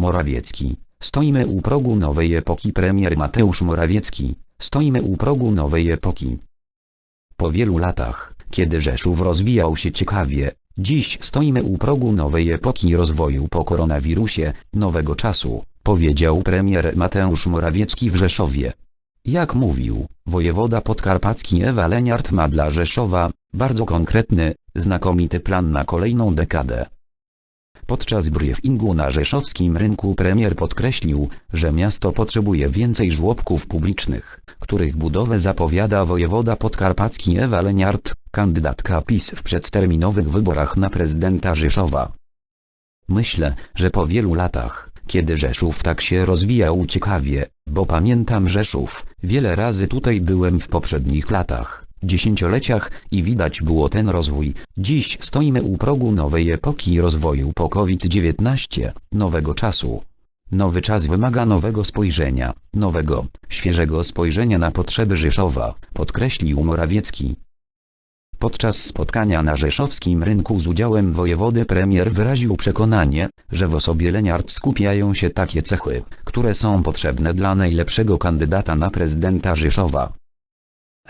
Morawiecki. Stoimy u progu nowej epoki premier Mateusz Morawiecki. Stoimy u progu nowej epoki. Po wielu latach, kiedy Rzeszów rozwijał się ciekawie, dziś stoimy u progu nowej epoki rozwoju po koronawirusie, nowego czasu, powiedział premier Mateusz Morawiecki w Rzeszowie. Jak mówił, wojewoda podkarpacki Ewa Leniart ma dla Rzeszowa, bardzo konkretny, znakomity plan na kolejną dekadę. Podczas briefingu na rzeszowskim rynku premier podkreślił, że miasto potrzebuje więcej żłobków publicznych, których budowę zapowiada wojewoda podkarpacki Ewa Leniart, kandydatka PiS w przedterminowych wyborach na prezydenta Rzeszowa. Myślę, że po wielu latach, kiedy Rzeszów tak się rozwijał ciekawie, bo pamiętam Rzeszów, wiele razy tutaj byłem w poprzednich latach, dziesięcioleciach i widać było ten rozwój. Dziś stoimy u progu nowej epoki rozwoju po COVID-19, nowego czasu. Nowy czas wymaga nowego spojrzenia, nowego, świeżego spojrzenia na potrzeby Rzeszowa, podkreślił Morawiecki. Podczas spotkania na rzeszowskim rynku z udziałem wojewody premier wyraził przekonanie, że w osobie Leniart skupiają się takie cechy, które są potrzebne dla najlepszego kandydata na prezydenta Rzeszowa.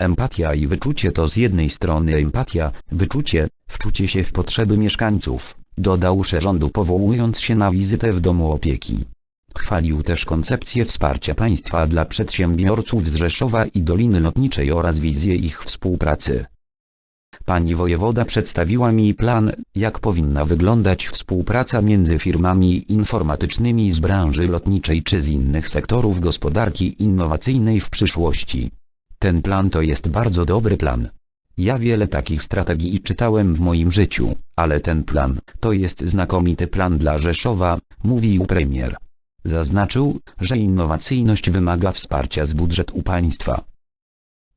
Empatia i wyczucie to z jednej strony empatia, wyczucie, wczucie się w potrzeby mieszkańców, dodał szerządu powołując się na wizytę w domu opieki. Chwalił też koncepcję wsparcia państwa dla przedsiębiorców z Rzeszowa i Doliny Lotniczej oraz wizję ich współpracy. Pani wojewoda przedstawiła mi plan, jak powinna wyglądać współpraca między firmami informatycznymi z branży lotniczej czy z innych sektorów gospodarki innowacyjnej w przyszłości. Ten plan to jest bardzo dobry plan. Ja wiele takich strategii czytałem w moim życiu, ale ten plan, to jest znakomity plan dla Rzeszowa, mówił premier. Zaznaczył, że innowacyjność wymaga wsparcia z budżetu państwa.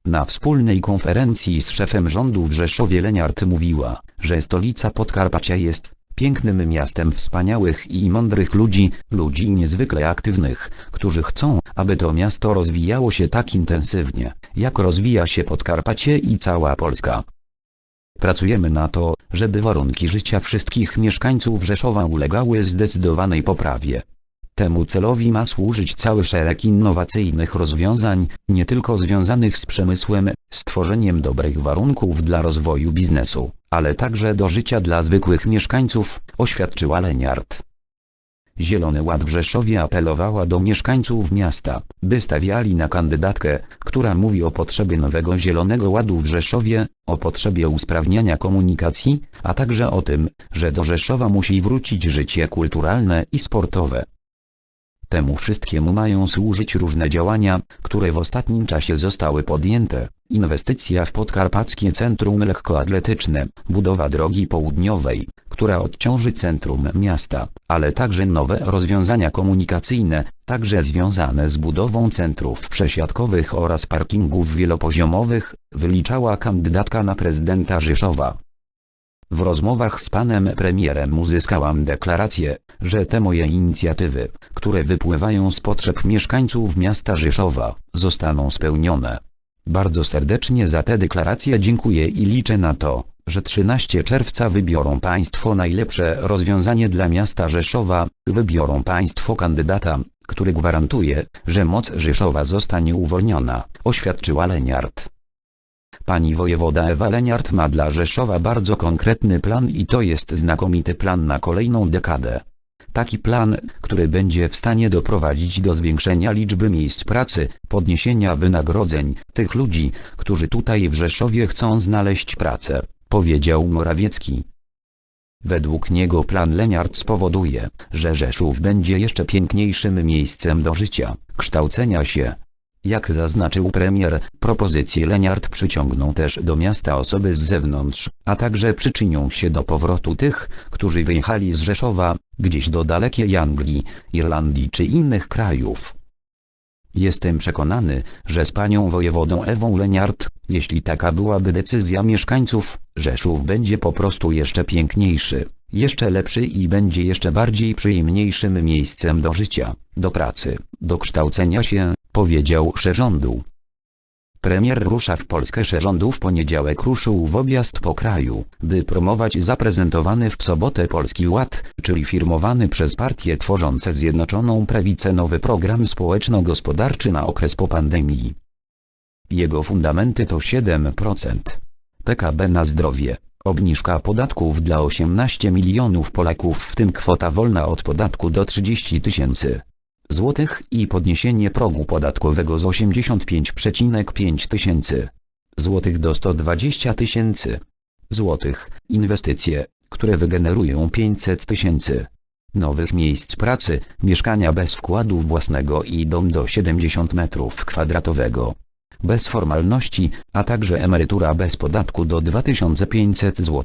Na wspólnej konferencji z szefem rządu w Rzeszowie Leniart mówiła, że stolica Podkarpacia jest pięknym miastem wspaniałych i mądrych ludzi, ludzi niezwykle aktywnych, którzy chcą, aby to miasto rozwijało się tak intensywnie, jak rozwija się Podkarpacie i cała Polska. Pracujemy na to, żeby warunki życia wszystkich mieszkańców Rzeszowa ulegały zdecydowanej poprawie. Temu celowi ma służyć cały szereg innowacyjnych rozwiązań, nie tylko związanych z przemysłem, stworzeniem dobrych warunków dla rozwoju biznesu, ale także do życia dla zwykłych mieszkańców, oświadczyła Leniart. Zielony Ład w Rzeszowie apelowała do mieszkańców miasta, by stawiali na kandydatkę, która mówi o potrzebie nowego Zielonego Ładu w Rzeszowie, o potrzebie usprawniania komunikacji, a także o tym, że do Rzeszowa musi wrócić życie kulturalne i sportowe. Temu wszystkiemu mają służyć różne działania, które w ostatnim czasie zostały podjęte. Inwestycja w podkarpackie centrum lekkoatletyczne, budowa drogi południowej, która odciąży centrum miasta, ale także nowe rozwiązania komunikacyjne, także związane z budową centrów przesiadkowych oraz parkingów wielopoziomowych, wyliczała kandydatka na prezydenta Rzeszowa. W rozmowach z panem premierem uzyskałam deklarację, że te moje inicjatywy, które wypływają z potrzeb mieszkańców miasta Rzeszowa, zostaną spełnione. Bardzo serdecznie za te deklaracje dziękuję i liczę na to, że 13 czerwca wybiorą Państwo najlepsze rozwiązanie dla miasta Rzeszowa, wybiorą Państwo kandydata, który gwarantuje, że moc Rzeszowa zostanie uwolniona, oświadczyła Leniart. Pani wojewoda Ewa Leniart ma dla Rzeszowa bardzo konkretny plan i to jest znakomity plan na kolejną dekadę. Taki plan, który będzie w stanie doprowadzić do zwiększenia liczby miejsc pracy, podniesienia wynagrodzeń tych ludzi, którzy tutaj w Rzeszowie chcą znaleźć pracę, powiedział Morawiecki. Według niego plan Leniart spowoduje, że Rzeszów będzie jeszcze piękniejszym miejscem do życia, kształcenia się, jak zaznaczył premier, propozycje Leniart przyciągną też do miasta osoby z zewnątrz, a także przyczynią się do powrotu tych, którzy wyjechali z Rzeszowa, gdzieś do dalekiej Anglii, Irlandii czy innych krajów. Jestem przekonany, że z panią wojewodą Ewą Leniart, jeśli taka byłaby decyzja mieszkańców, Rzeszów będzie po prostu jeszcze piękniejszy, jeszcze lepszy i będzie jeszcze bardziej przyjemniejszym miejscem do życia, do pracy, do kształcenia się, powiedział szef rządu. Premier rusza w Polskę szef w poniedziałek ruszył w objazd po kraju, by promować zaprezentowany w sobotę Polski Ład, czyli firmowany przez partie tworzące Zjednoczoną Prawicę nowy program społeczno-gospodarczy na okres po pandemii. Jego fundamenty to 7%. PKB na zdrowie, obniżka podatków dla 18 milionów Polaków w tym kwota wolna od podatku do 30 tysięcy złotych i podniesienie progu podatkowego z 85,5 tysięcy złotych do 120 tysięcy złotych, inwestycje, które wygenerują 500 tysięcy nowych miejsc pracy, mieszkania bez wkładu własnego i dom do 70 metrów kwadratowego bez formalności, a także emerytura bez podatku do 2500 zł.